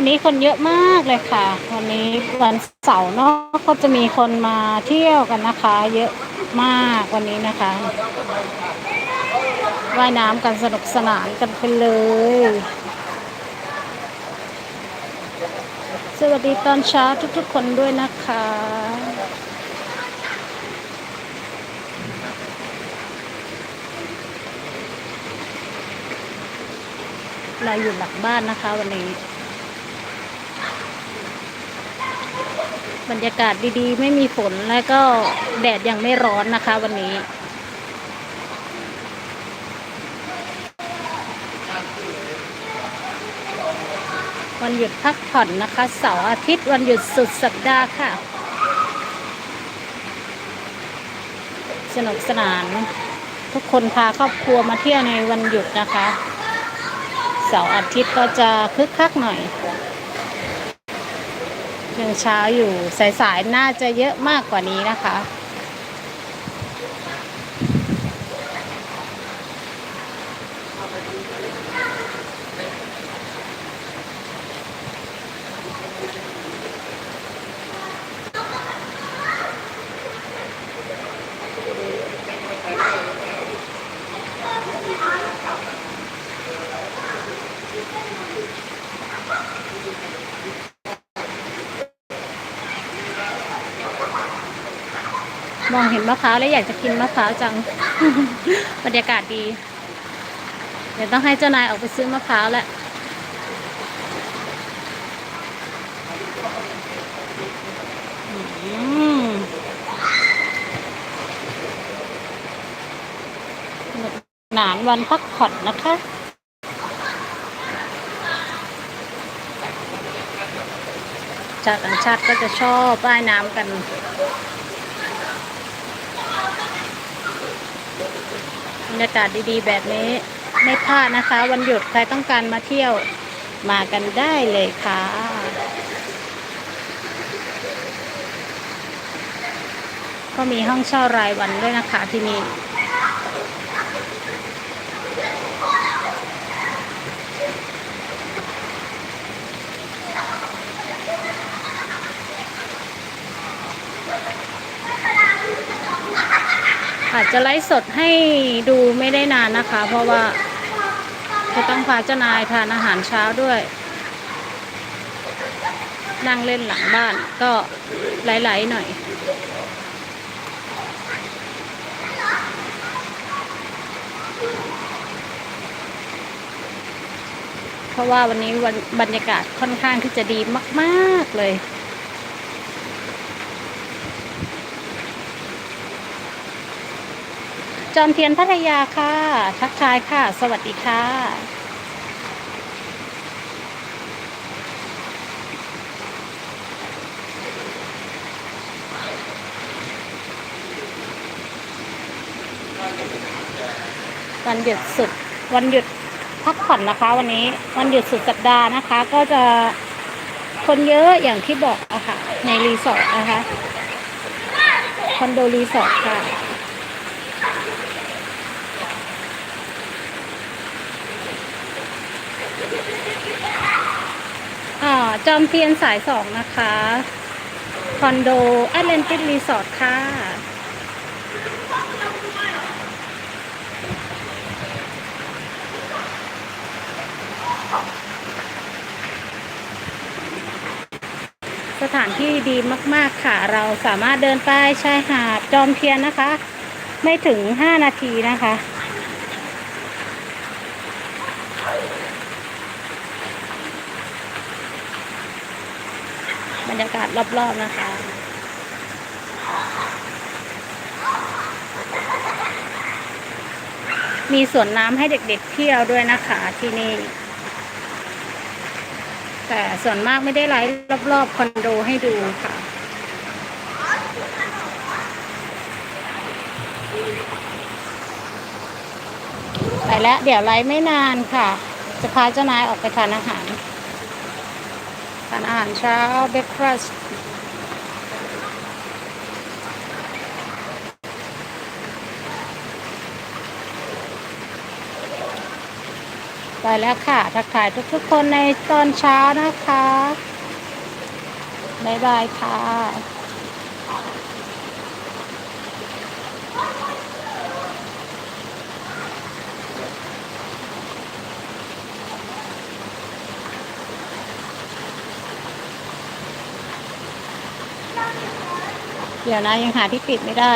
วันนี้คนเยอะมากเลยค่ะ วันนี้วันเสาร์เนาะก็จะมีคนมาเที่ยวกันนะคะ เยอะมากวันนี้นะคะว่ายน้ำกันสนุกสนานกันไปเลย สวัสดีตอนเช้าทุกๆคนด้วยนะคะเราอยู่หลังบ้านนะคะวันนี้ บรรยากาศดีๆ ไม่มีฝนและก็แดดยังไม่ร้อนนะคะวันนี้ วันหยุดพักผ่อนนะคะ เสาร์อาทิตย์วันหยุดสุดสัปดาห์ค่ะ สนุกสนาน ทุกคนพาครอบครัวมาเที่ยวในวันหยุดนะคะ เสาร์อาทิตย์ก็จะคึกคักหน่อย ยังเช้าอยู่สายๆน่าจะเยอะมากกว่านี้นะคะ มองเห็นมะพร้าวแล้วอยากจะกินมะพร้าวจัง บรรยากาศดี เดี๋ยวต้องให้เจ้านายออกไปซื้อมะพร้าวแล้วนานวันพักผ่อนนะคะชาติต่างชาติก็จะชอบว่ายน้ำกัน บรรยากาศดีๆ แบบนี้ไม่พลาดนะคะ วันหยุดใครต้องการมาเที่ยวมากันได้เลยค่ะก็มีห้องเช่ารายวันด้วยนะคะที่นี่ อาจจะไลฟ์สดให้ดูไม่ได้นานนะคะ เพราะว่าจะต้องพาเจ้านายทานอาหารเช้าด้วย นั่งเล่นหลังบ้านก็ไหลๆหน่อย เพราะว่าวันนี้วันบรรยากาศค่อนข้างที่จะดีมาก ๆเลย จอมเทียนพัทยาค่ะ ทักทายค่ะ สวัสดีค่ะ วันหยุดสุด วันหยุดพักผ่อนนะคะ วันนี้ วันหยุดสุดสัปดาห์นะคะ ก็จะคนเยอะอย่างที่บอกอะค่ะ ในรีสอร์ทนะคะ คอนโดรีสอร์ทค่ะ จอมเทียนสายสองนะคะ คอนโดแอตแลนติกรีสอร์ทค่ะ สถานที่ดีมาก ๆ ค่ะ เราสามารถเดินไปชายหาดจอมเทียนนะคะ ไม่ถึง 5 นาทีนะคะ บรรยากาศรอบๆนะคะมีสวนน้ำให้เด็กๆเที่ยวด้วยนะคะที่นี่ แต่ส่วนมากไม่ได้ไลฟ์รอบๆคอนโดให้ดูค่ะ ไปแล้วเดี๋ยวไลฟ์ไม่นานค่ะ จะพาเจ้านายออกไปทานอาหาร ทานอาหารเช้าเบรคฟาสต์ไปแล้วค่ะ ทักทายทุกๆคนในตอนเช้านะคะ บ๊ายบายค่ะ เดี๋ยวนะยังหาที่ปิดไม่ได้